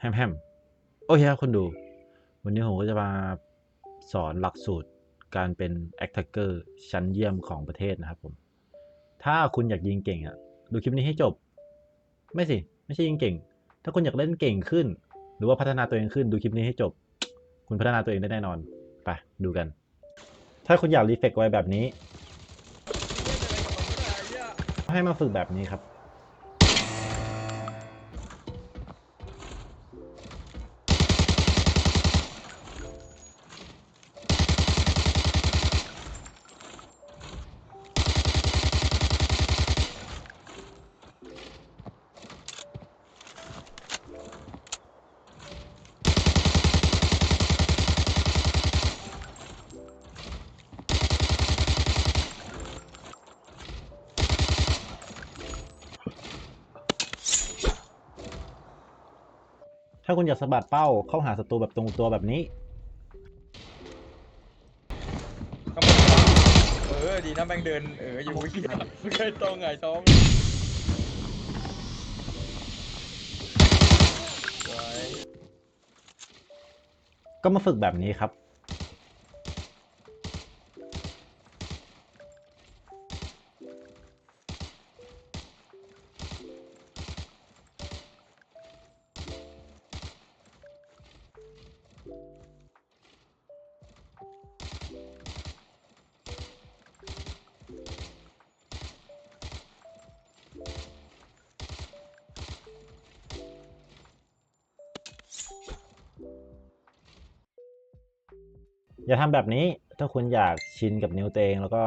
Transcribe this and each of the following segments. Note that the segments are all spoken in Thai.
แฮมแฮมโอเคครับคนดู วันนี้ผมก็จะมาสอนหลักสูตรการเป็น attacker ชั้นเยี่ยมของประเทศนะครับผม ถ้าคุณอยากยิงเก่งอะดูคลิปนี้ให้จบ ไม่สิ ไม่ใช่ยิงเก่ง ถ้าคุณอยากเล่นเก่งขึ้น หรือว่าพัฒนาตัวเองขึ้นดูคลิปนี้ให้จบ คุณพัฒนาตัวเองได้แน่นอน ไปดูกัน ถ้าคุณอยากรีเฟกไว้แบบนี้ ให้มาฝึกแบบนี้ครับ ถ้าคุณอยากสะบัดเป้าเข้าหาศัตรูแบบตรงตัวแบบนี้ ก็มันเออ ดีนะแม่งเดิน เออ อยู่เมื่อกี้ไม่เคยตรงไงท้องสวยก็มาฝึกแบบนี้ครับ อย่าทำแบบนี้ถ้าคุณอยากชินกับนิ้วตัวเอง แล้วก็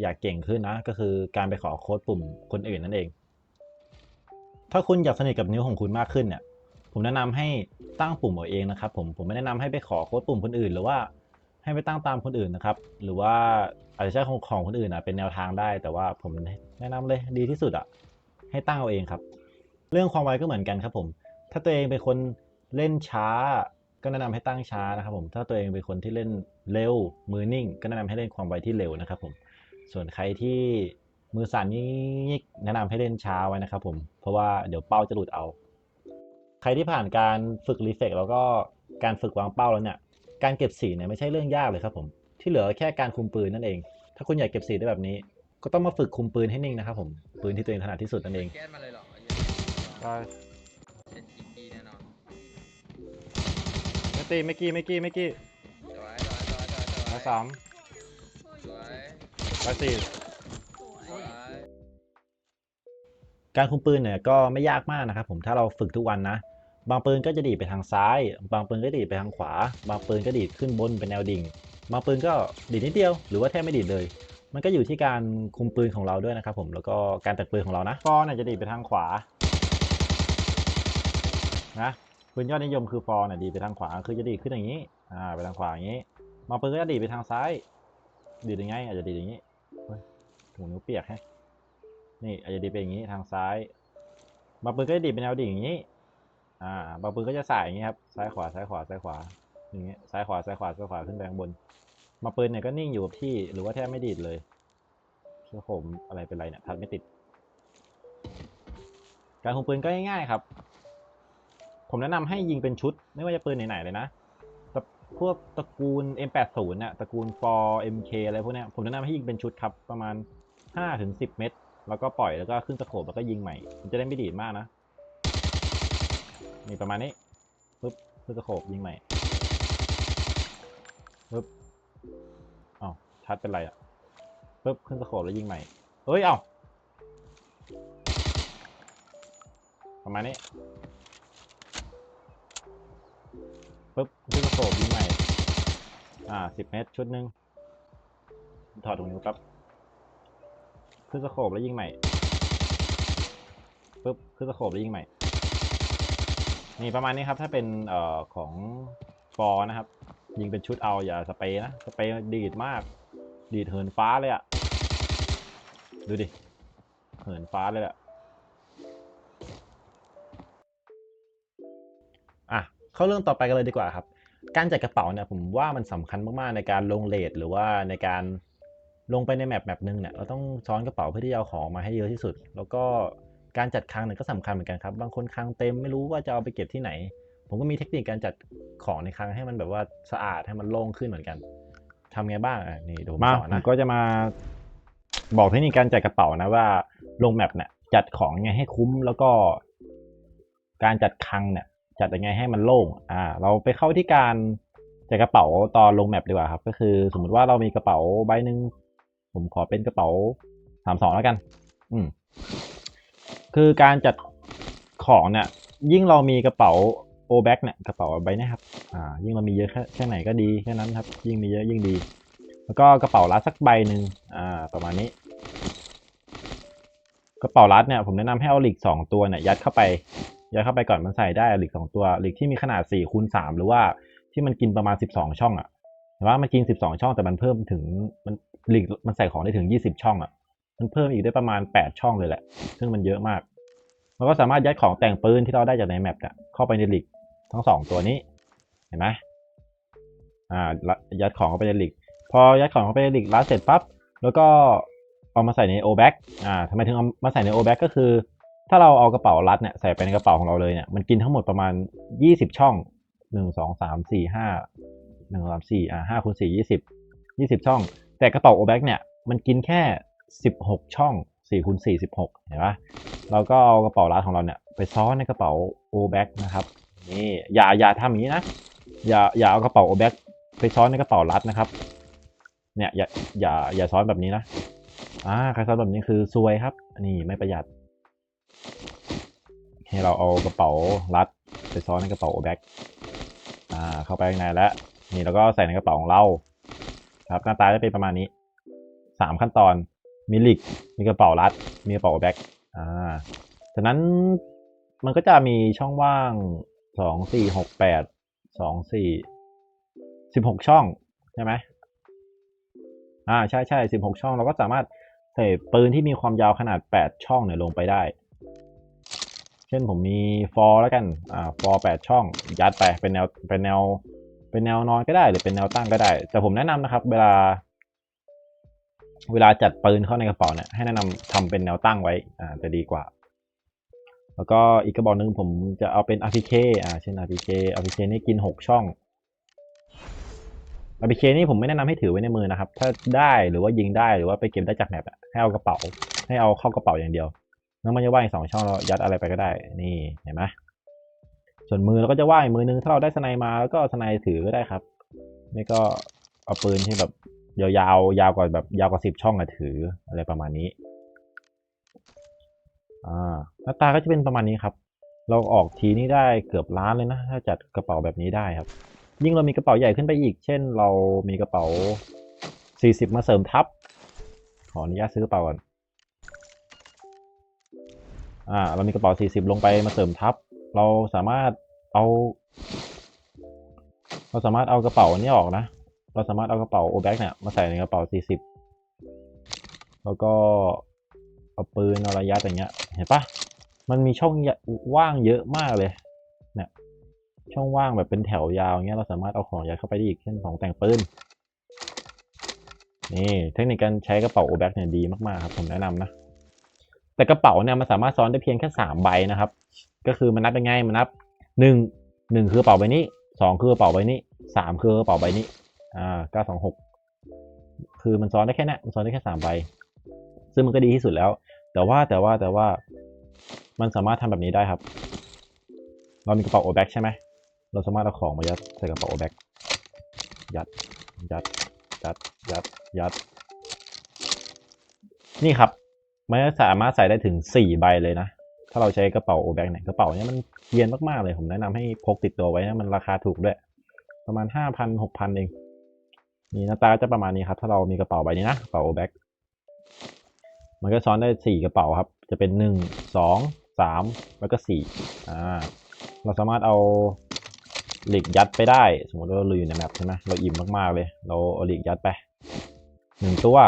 อยากเก่งขึ้นนะ ก็คือการไปขอโค้ดปุ่มคนอื่นนั่นเอง ถ้าคุณอยากสนิทกับนิ้วของคุณมากขึ้นเนี่ยผมแนะนำให้ตั้งปุ่มเอาเองนะครับผมผมไม่แนะนำให้ไปขอโค้ดปุ่มคนอื่น หรือว่าให้ไปตั้งตามคนอื่นนะครับ หรือว่าอาจจะใช้ของของคนอื่นอะเป็นแนวทางได้ แต่ว่าผมแนะนำเลยดีที่สุดอะให้ตั้งเอาเองครับ เรื่องความไวก็เหมือนกันครับผม ถ้าตัวเองเป็นคนเล่นช้า ก็แนะนำให้ตั้งช้านะครับผมถ้าตัวเองเป็นคนที่เล่นเร็วมือนิ่ง ก็แนะนำให้เล่นความไวที่เร็วนะครับผมส่วนใครที่มือสั่นยิกๆแนะนำให้เล่นช้าไว้นะครับผมเพราะว่าเดี๋ยวเป้าจะหลุดเอา ใครที่ผ่านการฝึกรีเฟกแล้วก็การฝึกวางเป้าแล้วเนี่ยการเก็บสีเนี่ยไม่ใช่เรื่องยากเลยครับผมที่เหลือแค่การคุมปืนนั่นเอง ถ้าคุณอยากเก็บสีได้แบบนี้ ก็ต้องมาฝึกคุมปืนให้นิ่งนะครับผมปืนที่ตัวเองถนัดที่สุดนั่นเอง ตีไม่กี้ไม่กี้ไม่กี้สวยสวยสวยสวยสวยมาสามสวยมาสี่สวยการคุมปืนเนี่ยก็ไม่ยากมากนะครับผมถ้าเราฝึกทุกวันนะ บางปืนก็จะดีดไปทางซ้าย บางปืนก็ดีดไปทางขวา บางปืนก็ดีดขึ้นบนเป็นแนวดิ่ง บางปืนก็ดีดนิดเดียว หรือว่าแทบไม่ดีดเลย มันก็อยู่ที่การคุมปืนของเราด้วยนะครับผมแล้วก็การตัดปืนของเรานะฟอร์เนี่ยจะดีดไปทางขวานะ ปืนยอดนิยมคือฟอร์เนี่ยดีดไปทางขวาคือจะดีดขึ้นอย่างนี้ อ่า ไปทางขวาอย่างนี้บาปืนก็จะดีดไปทางซ้าย ดีดยังไง อาจจะดีดอย่างนี้ถุงนิ้วเปียกแฮะนี่อาจจะดีดไปอย่างนี้ทางซ้ายบาปืนก็จะดีดเป็นแนวดิ่งอย่างนี้ อ่าบาปืนก็จะสายอย่างนี้ครับ ซ้ายขวา ซ้ายขวา ซ้ายขวา อย่างนี้ซ้ายขวา ซ้ายขวา ซ้ายขวา ขึ้นไปข้างบนบาปืนเนี่ยก็นิ่งอยู่กับที่ หรือว่าแทบไม่ดีดเลยเชื่อผมอะไรเป็นไรเนี่ยทัดไม่ติด การคุมปืนก็ง่ายๆครับ ผมแนะนำให้ยิงเป็นชุด ไม่ว่าจะปืนไหนๆเลยนะพวกตระกูล M80 เนี่ยตระกูล for MK อะไรพวกนี้ผมแนะนำให้ยิงเป็นชุดครับ ประมาณ 5-10 เม็ดแล้วก็ปล่อยแล้วก็ขึ้นตะโขบแล้วก็ยิงใหม่ มันจะได้ไม่ดีดมากนะ นี่ประมาณนี้ปึ๊บขึ้นตะโขบยิงใหม่ปึ๊บอ้าวชัดเป็นไรอะปึ๊บขึ้นตะโขบแล้วยิงใหม่เฮ้ยเอ้าประมาณนี้ ปึ๊บขึ้นตะโขบยิงใหม่ อ่าสิบเมตรชุดหนึ่งถอดตรงนิ้วครับ ขึ้นสโคบแล้วยิงใหม่ปุ๊บขึ้นสโคบแล้วยิงใหม่ นี่ประมาณนี้ครับ ถ้าเป็นเอ่อของฟอร์นะครับ ยิงเป็นชุดเอาอย่าสเปรย์นะ สเปรย์ดีดมาก ดีดเหินฟ้าเลยอะดูดิ เหินฟ้าเลยอะ เข้าเรื่องต่อไปกันเลยดีกว่าครับ การจัดกระเป๋าเนี่ยผมว่ามันสำคัญมากๆในการลงเลทหรือว่าในการลงไปในแมปแมปหนึ่งเนี่ยเราต้องซ้อนกระเป๋าเพื่อที่จะเอาของมาให้เยอะที่สุด แล้วก็การจัดคลังเนี่ยก็สำคัญเหมือนกันครับ บางคนคลังเต็มไม่รู้ว่าจะเอาไปเก็บที่ไหน ผมก็มีเทคนิคการจัดของในคลังให้มันแบบว่าสะอาดให้มันโล่งขึ้นเหมือนกันทำไงบ้างอะนี่เดูมาสอนนะก็จะมาบอกเทคนิคการจัดกระเป๋านะว่าลงแมปเนี่ยจัดของยังไงให้คุ้มแล้วก็ การจัดคลังเนี่ย จัดยังไงให้มันโล่งอ่า เราไปเข้าที่การจัดกระเป๋าตอนลงแมปดีกว่าครับ ก็คือสมมติว่าเรามีกระเป๋าใบหนึ่งผมขอเป็นกระเป๋าสามสองแล้วกัน อืม คือการจัดของเนี่ย ยิ่งเรามีกระเป๋าโอแบ็กเนี่ยกระเป๋าใบนี้ครับ อ่า ยิ่งเรามีเยอะแค่แค่ไหนก็ดีแค่นั้นครับ ยิ่งมีเยอะยิ่งดี แล้วก็กระเป๋ารัดสักใบหนึ่งอ่า ประมาณนี้ กระเป๋ารัดเนี่ยผมแนะนำให้เอาหลีกสองตัวเนี่ยยัดเข้าไป ยัดเข้าไปก่อนมันใส่ได้หลีกสองตัวหลีกที่มีขนาด4ี่คูณสหรือว่าที่มันกินประมาณ 12 ช่องอะ่ะแต่ว่ามันกิน 12 ช่องแต่มันเพิ่มถึงมันหลีกมันใส่ของได้ถึง 20 ช่องอะ่ะมันเพิ่มอีกได้ประมาณ 8 ช่องเลยแหละ ซึ่งมันเยอะมากเราก็สามารถยัดของแต่งปืนที่เราได้จากในแมปเนี่ยเข้าไปในหลีกทั้งสองตัวนี้เห็นไหมอ่ายัดของเข้าไปในหลีกพอยัดของเข้าไปในหลีกรัดเสร็จปั๊บแล้วก็เอามาใส่ในโอแบ็กอ่าทำไมถึงเอามาใส่ในโอแบ็กก็คือ ถ้าเราเอากระเป๋ารัดเนี่ยใส่ไปในกระเป๋าของเราเลยเนี่ยมันกินทั้งหมดประมาณ 20 ช่อง 1 2 3 4 5 1 3 4อ่า5คูณ4 20 20 ช่อง แต่กระเป๋าโอแบ็กเนี่ยมันกินแค่ 16 ช่อง4คูณ4 16 เห็นปะเราก็เอากระเป๋ารัดของเราเนี่ยไปซ้อนในกระเป๋าโอแบ็กนะครับนี่อย่าอย่าทำอย่างนี้นะอย่าอย่าเอากระเป๋าโอแบ็กไปซ้อนในกระเป๋ารัดนะครับ เนี่ยอย่าอย่าอย่าซ้อนแบบนี้นะอ่าใครซ้อนแบบนี้คือซวยครับ นี่ไม่ประหยัด ให้เราเอากระเป๋ารัดไปซ้อนในกระเป๋าแบ็คอ่าเข้าไปข้างในแล้วนี่แล้วก็ใส่ในกระเป๋าของเราครับหน้าตาจะเป็นประมาณนี้สามขั้นตอนมีลิกมีกระเป๋ารัด มีกระเป๋าแบ็คอ่าจากนั้นมันก็จะมีช่องว่างสองสี่หกแปดสองสี่สิบหกช่องใช่ไหมอ่าใช่ใช่สิบหกช่องเราก็สามารถใส่ปืนที่มีความยาวขนาดแปดช่องเนี่ยลงไปได้ เช่นผมมีฟอร์แล้วกันอ่าฟอร์แปดช่อง ยัดไปเป็นแนวเป็นแนว เป็นแนวนอนก็ได้ หรือเป็นแนวตั้งก็ได้ แต่ผมแนะนำนะครับ เวลา เวลาจัดปืนเข้าในกระเป๋าเนี่ยให้แนะนำทำเป็นแนวตั้งไว้อ่าจะดีกว่า แล้วก็อีกกระบอกหนึ่งผมจะเอาเป็น RPK อ่าเช่น RPK RPK นี่กินหกช่อง RPK นี่ผมไม่แนะนำให้ถือไว้ในมือนะครับ ถ้าได้หรือว่ายิงได้หรือว่าไปเก็บได้จากแมปให้เอากระเป๋า ให้เอาเข้ากระเป๋าอย่างเดียว แล้วมันจะว่างสองช่องเรายัดอะไรไปก็ได้ นี่เห็นไหมส่วนมือเราก็จะว่างมือนึงถ้าเราได้สไนมาแล้วก็สไนถือก็ได้ครับไม่ก็เอาปืนที่แบบยาวๆยาวกว่าแบบยาวกว่าสิบช่องอะถืออะไรประมาณนี้อ่าหน้าตาก็จะเป็นประมาณนี้ครับ เราออกทีนี้ได้เกือบล้านเลยนะถ้าจัดกระเป๋าแบบนี้ได้ครับ ยิ่งเรามีกระเป๋าใหญ่ขึ้นไปอีก เช่น เรามีกระเป๋า 40 มาเสริมทับขออนุญาตซื้อกระเป๋าก่อน อ่า เรามีกระเป๋า 40 ลงไปมาเสริมทับ เราสามารถเอา เราสามารถเอากระเป๋านนี้ออกนะ เราสามารถเอากระเป๋าโอแบ็กเนี่ยมาใส่ในกระเป๋า 40 แล้วก็เอาปืนเอาระยะอย่างเงี้ย เห็นปะมันมีช่องว่างเยอะมากเลย เนี่ย ช่องว่างแบบเป็นแถวยาวเงี้ย เราสามารถเอาของยัดเข้าไปได้อีก เช่นของแต่งปืน นี่ เทคนิคการใช้กระเป๋าโอแบ็กเนี่ยดีมากๆครับ ผมแนะนำนะ แต่กระเป๋าเนี่ยมันสามารถซ้อนได้เพียงแค่สามใบนะครับ ก็คือมันนับยังไงมันนับหนึ่งหนึ่งคือกระเป๋าใบนี้สองคือกระเป๋าใบนี้สามคือกระเป๋าใบนี้อ่าเก้าสองหกคือมันซ้อนได้แค่นี้มันซ้อนได้แค่สามใบซึ่งมันก็ดีที่สุดแล้ว แต่ว่าแต่ว่าแต่ว่ามันสามารถทำแบบนี้ได้ครับ เรามีกระเป๋าโอแบ็กใช่ไหมเราสามารถเอาของมายัดใส่กระเป๋าโอแบ็กยัดยัดยัดยัดยัด นี่ครับ มันสามารถใส่ได้ถึงสี่ใบเลยนะ ถ้าเราใช้กระเป๋าโอแบ็กเนี่ยกระเป๋าเนี้ยมันเย็นมากๆเลย ผมแนะนำให้พกติดตัวไว้นะมันราคาถูกด้วย ประมาณห้าพันหกพันเอง นี่หน้าตาจะประมาณนี้ครับ ถ้าเรามีกระเป๋าใบนี้นะกระเป๋าโอแบ็กมันก็ซ้อนได้สี่กระเป๋าครับ จะเป็นหนึ่งสองสามแล้วก็สี่อ่าเราสามารถเอาเหล็กยัดไปได้ สมมติว่าเราอยู่ในแมปใช่ไหมเราอิ่มมากๆเลย เราเอาเหล็กยัดไปหนึ่งตัว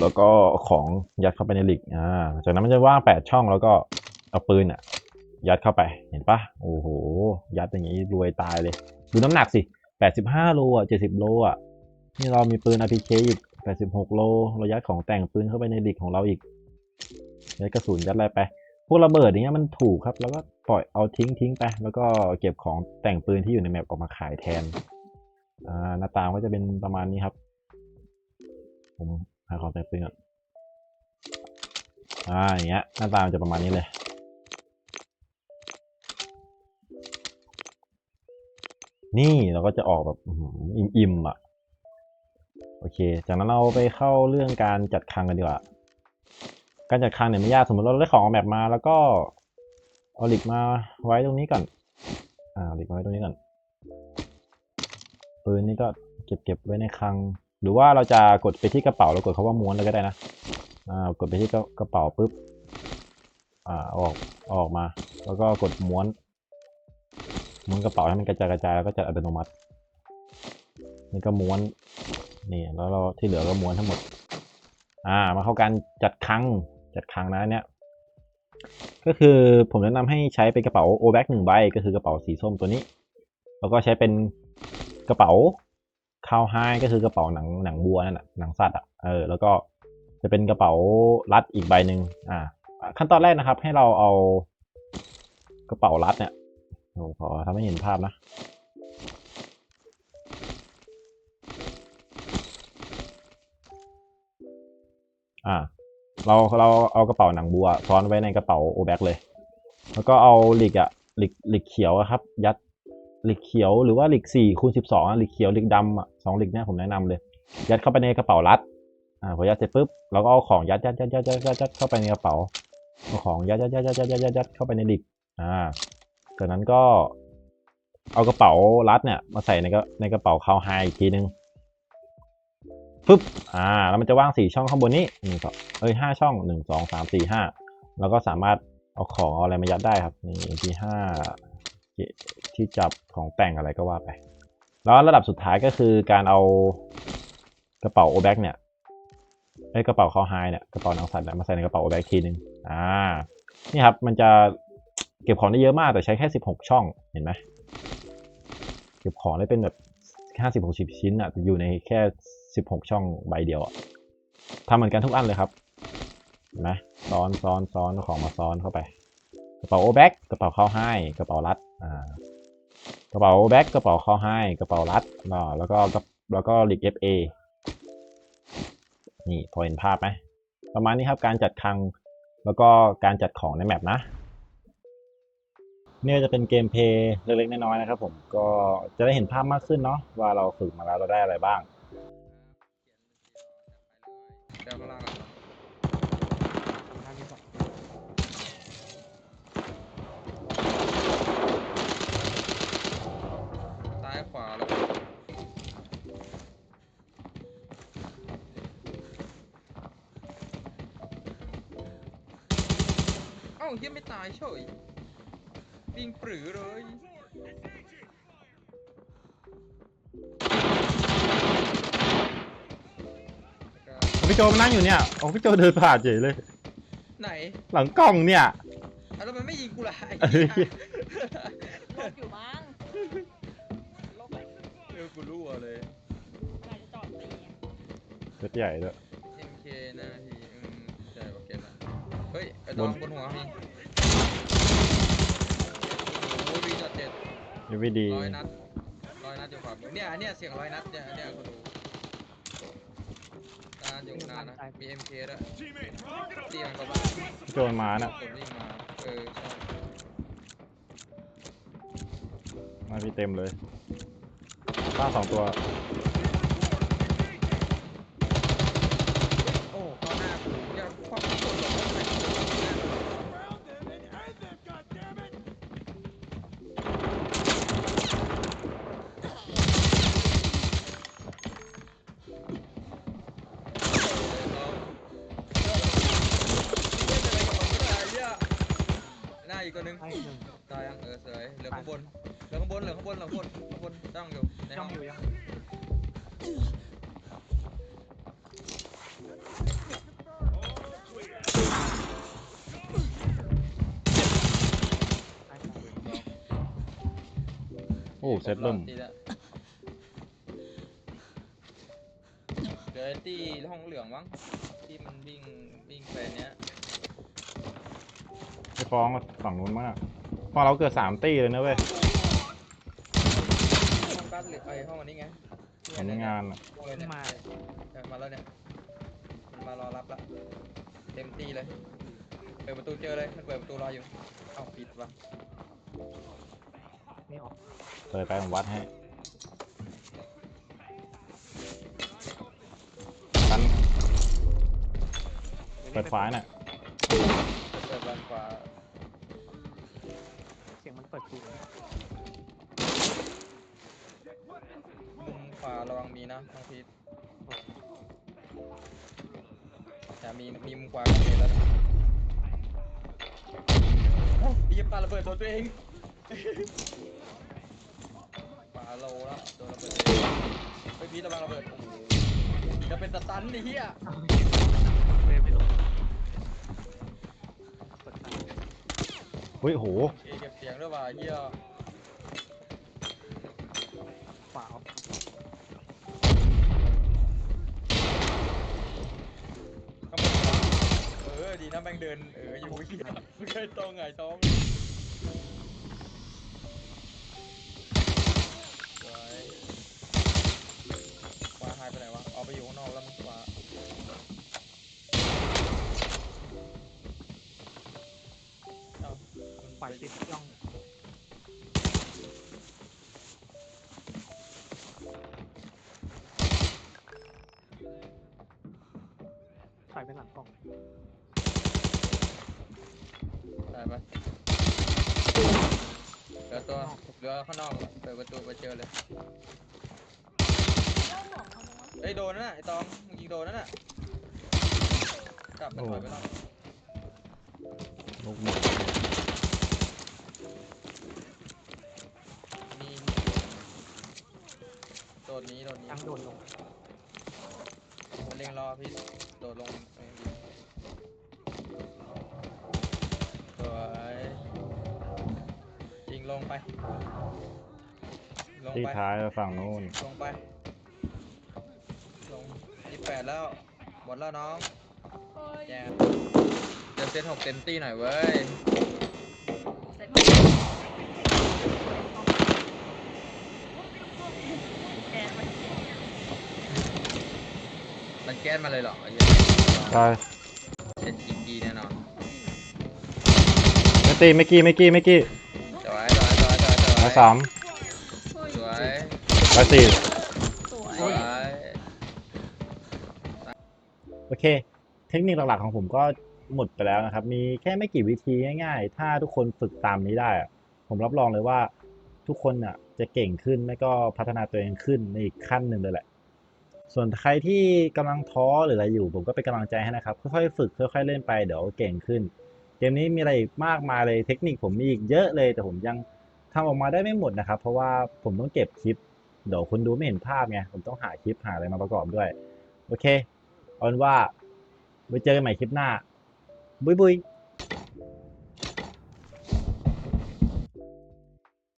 แล้วก็ของยัดเข้าไปในหลีกอ่าจากนั้นมันจะว่างแปดช่องแล้วก็เอาปืนอะ ยัดเข้าไปเห็นปะโอ้โห ยัดอย่างนี้รวยตายเลย ดูน้ำหนักสิแปดสิบห้าโลอะเจ็ดสิบโลอะนี่เรามีปืน RPK อีกแปดสิบหกโลเรายัดของแต่งปืนเข้าไปในหลีกของเราอีกยัดกระสุนยัดอะไรไปพวกระเบิดอย่างเงี้ยมันถูกครับ แล้วก็ปล่อยเอาทิ้งทิ้งไป แล้วก็เก็บของแต่งปืนที่อยู่ในแมปออกมาขายแทนอ่าหน้าตาก็จะเป็นประมาณนี้ครับผม หาของแต่งปืนก่อนอ่าอย่างเงี้ยหน้าตามันจะประมาณนี้เลยนี่เราก็จะออกแบบอิ่มๆอะ โอเค จากนั้นเราไปเข้าเรื่องการจัดคลังกันดีกว่า การจัดคลังเนี่ยไม่ยากสมมติเราได้ของออกแบบมาแล้วก็เอาหลิกมาไว้ตรงนี้ก่อน อ่าเอาหลิกมาไว้ตรงนี้ก่อนปืนนี่ก็เก็บเก็บไว้ในคลัง หรือว่าเราจะกดไปที่กระเป๋าแล้วกดคาว่าม้วนเลยก็ได้นะอ่ากดไปที่กระเป๋าปุ๊บอ่าออกออกมา แล้วก็กดม้วนม้วนกระเป๋าให้มันกระจายกระจายแล้วก็จะอัตโนมัตินี่ก็ม้วนนี่แล้วเราที่เหลือก็ม้วนทั้งหมด อ่า มาเข้าการจัดคลังจัดคลังนะเนี้ยก็คือผมแนะนำให้ใช้เป็นกระเป๋า o b a c หนึ่งใบก็คือกระเป๋าสีส้มตัวนี้ แล้วก็ใช้เป็นกระเป๋า คาวไฮก็คือกระเป๋าหนังหนังบัวนั่นแหะหนังสัตว์อะเออแล้วก็จะเป็นกระเป๋ารัดอีกใบหนึ่งอ่า ขั้นตอนแรกนะครับ ให้เราเอากระเป๋ารัดเนี่ยผมขอทำให้เห็นภาพนะอ่าเราเราเอากระเป๋าหนังบัวซ้อนไว้ในกระเป๋าโอแบ็กเลย แล้วก็เอาหลิกอะหลิกหลิกเขียวครับ ยัด หลิกเขียวหรือว่าหลิกสี่คูณสิบสองหลิกเขียวหลิกดำอะสองหลิกเนี่ยผมแนะนำเลย ยัดเข้าไปในกระเป๋ารัดอ่าพอยัดเสร็จปุ๊บเราก็เอาของยัดยัดยัดยัดยัดยัดยัดเข้าไปในกระเป๋าเอาของยัดยัดยัดยัดยัดยัดยัดยัดเข้าไปในหลิกอ่าจากนั้นก็เอากระเป๋ารัดเนี่ยมาใส่ในกระในกระเป๋าคาวไฮอีกทีนึงปึ๊บอ่าแล้วมันจะว่างสี่ช่องข้างบนนี้หนึ่งสองเอ้ยห้าช่องหนึ่งสองสามสี่ห้าแล้วก็สามารถเอาของเอาอะไรมายัดได้ครับนี่ที่ห้า ที่จับของแต่งอะไรก็ว่าไป แล้วระดับสุดท้ายก็คือการเอากระเป๋าโอแบกเนี่ยไอ้กระเป๋าคอไฮเนี่ยกระเป๋าหนังสัตว์เนี่ยมาใส่ในกระเป๋าโอแบกทีนึงอ่านี่ครับมันจะเก็บของได้เยอะมากแต่ใช้แค่สิบหกช่องเห็นไหมเก็บของได้เป็นแบบห้าสิบหกสิบชิ้นอะอยู่ในแค่สิบหกช่องใบเดียวอะทำเหมือนกันทุกอันเลยครับเห็นไหมซ้อนซ้อนซ้อนของมาซ้อนเข้าไป กระเป๋าโอแบกกระเป๋าเข้าให้กระเป๋ารัดอ่า กระเป๋าแบ็กกระเป๋าเข้าให้กระเป๋ารัดอ่าแล้วก็กระแล้วก็ลิกเอฟเอนี่พอเห็นภาพไหมประมาณนี้ครับการจัดคลังแล้วก็การจัดของในแมปนะเนี่ยจะเป็นเกมเพลย์เล็กๆน้อยๆนะครับผมก็จะได้เห็นภาพมากขึ้นเนาะว่าเราฝึกมาแล้วเราได้อะไรบ้าง เดี๋ยวข้างล่างก่อนซ้ายขวาแล้วก็เอ้าเฮียไม่ตายเฉยวิ่งปรือเลยพี่โจมานั่งอยู่เนี่ยโอ้พี่โจเดินผ่านเฉยเลย ไหน หลังกล้องเนี่ยอะแล้วมันไม่ยิงกูล่ะ ใหญ่ด้วย MK หนาทีอืมใช่โอเคละเฮ้ยไอ้ตองบนหัวมีโอ้ยวีจัดเจ็ดยังไม่ดีร้อยนัดร้อยนัดอยู่ขวามือเนี่ยอันเนี้ยเสียงร้อยนัดเนี่ยอันเนี้ยคนดูตาอยู่หน้านะมี MK ด้วยตีมันก็บ้าพี่โจมาน่ะผมวิ่งมาเออใช่มาพี่เต็มเลยตั้งสองตัว อีกตัวหนึงไอ้หนึ่งตายยังเออสวยเหลือข้างบน เหลือข้างบน เหลือข้างบน เหลือข้างบนข้างบนจ้องอยู่ในย่ห้อองงอยู่ยังไอ้สองโอ้เซตเริ่มตีละเหลือไอ้ตีห้องเหลืองมั้งที่มันวิ่งวิ่งไปเนี้ย ไปฟ้องฝั่งนู้นมากฝั่งเราเกิดสามตีเลยนะเว้ยห้องการ์ดหรือไอห้องอันนี้ไงผลงานอะห้องเลยเนี่ยมาเออมาแล้วเนี่ยมันมารอรับละเต็มที่เลยเปิดประตูเจอเลยมันเปิดประตูรออยู่เอ้าปิดวะไม่ออกเปิดไปผมวัดให้ตันเปิดฟ้าน่ะเปิดบานข วาเสียงมันเปิดกูมุมขวาระวังมีนะทางพีทแต่มีมีมุมขวาก็เห็นแล้วนะเอ้าพี่ปาระเบิดโดนตัวเองปาโลแล้วโดนระเบิดตัวเองเฮ้ยพีทระวังระเบิดโอ้โหจะเป็นสตันดิเฮีย เดินไม่ลงเปิดไฟ อุ้ยโหเอเก็บเสียงด้วยว่ะเฮียขวาออกก็มันเออดีนะแม่งเดินเอออยู่เฮียไม่เคยตรงไงท้องสวยขวาหายไปไหนวะเอาไปอยู่ข้างนอกแล้วมันขวา มันไฟติดย่องไฟไปหลังกล่องได้ปะเหลือตัวเหลือข้างนอกเปิดประตูไปเจอเลยเจ้าหมองเขาเนาะเอ้ยโดนนั่นน่ะไอ้ตองมึงยิงโดนนั่นน่ะกลับมาถอยไปแล้วลูกหมด นี่โดดนี้โดดนี้ตั้งโดนลงมันเล็งรอพี่โดดลงเองดีสวยยิงลงไป ลงที่ไป ท้ายฝั่งนู้นลงไป ลงยี่แปดแล้ว หมดแล้วน้องเฮ้ยแย่เต็มเซตหกเต็มตีหน่อยเว้ย เสร็จแก มันมันแก้นมาเลยเหรอไอ้เหี้ยใช่เซ็ตอีกีแน่นอนไม่ตีไม่กี้ไม่กี้ไม่กี้สวยสวยสวยสวยสวยร้อยสามเฮ้ยสวยร้อยสี่สวยสวยโอเค เทคนิคหลักๆของผมก็หมดไปแล้วนะครับ มีแค่ไม่กี่วิธีง่ายๆ ถ้าทุกคนฝึกตามนี้ได้อะผมรับรองเลยว่าทุกคนอะ จะเก่งขึ้นไม่ก็พัฒนาตัวเองขึ้นในอีกขั้นหนึ่งเลยแหละ ส่วนใครที่กำลังท้อหรืออะไรอยู่ ผมก็เป็นกำลังใจให้นะครับ ค่อยๆฝึกค่อยๆเล่นไปเดี๋ยวเก่งขึ้น เกมนี้มีอะไรอีกมากมายเลยเทคนิคผมมีอีกเยอะเลย แต่ผมยังทำออกมาได้ไม่หมดนะครับ เพราะว่าผมต้องเก็บคลิป เดี๋ยวคนดูไม่เห็นภาพไงผมต้องหาคลิปหาอะไรมาประกอบด้วย โอเคเอาเป็นว่าไว้เจอกันใหม่คลิปหน้า บุยบุย